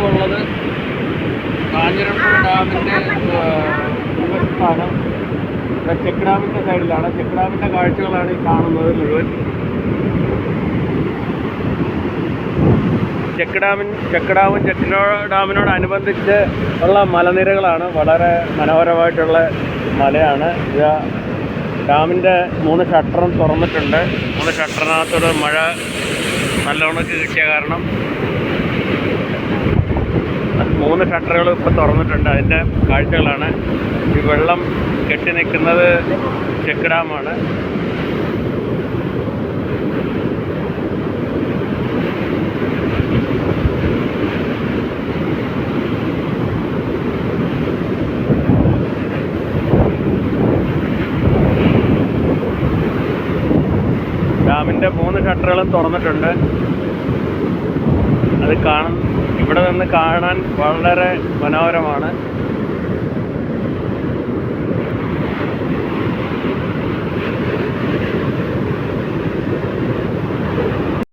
നമ്മളിപ്പോൾ ഉള്ളത് കാഞ്ഞിരപ്പുഴ ഡാമിന്റെ സ്ഥാനം ഇവിടെ ചെക്ക് ഡാമിന്റെ സൈഡിലാണ്. ചെക്ക് ഡാമിന്റെ കാഴ്ചകളാണ് ഈ കാണുന്നത് മുഴുവൻ. ചെക്ക് ഡാമിൻ ചെക്ക് ഡാമും ചെക്ക് ഡാമിനോടനുബന്ധിച്ച് ഉള്ള മലനിരകളാണ്. വളരെ മനോഹരമായിട്ടുള്ള മലയാണ്. ഇത് ഡാമിന്റെ മൂന്ന് ഷട്ടറും തുറന്നിട്ടുണ്ട്. മൂന്ന് ഷട്ടറിനകത്തോട് മഴ നല്ലോണം കിട്ടിയ കാരണം. മൂന്ന് ഷട്ടറുകൾ ഇപ്പോൾ തുറന്നിട്ടുണ്ട്. അതിന്റെ കാഴ്ചകളാണ്. ഈ വെള്ളം കെട്ടി നിൽക്കുന്നത് ചെക്ക് ഡാമാണ്. ഡാമിന്റെ മൂന്ന് ഷട്ടറുകളും തുറന്നിട്ടുണ്ട്. അത് കാണാൻ ഇവിടെ നിന്ന് കാണാൻ വളരെ മനോഹരമാണ്.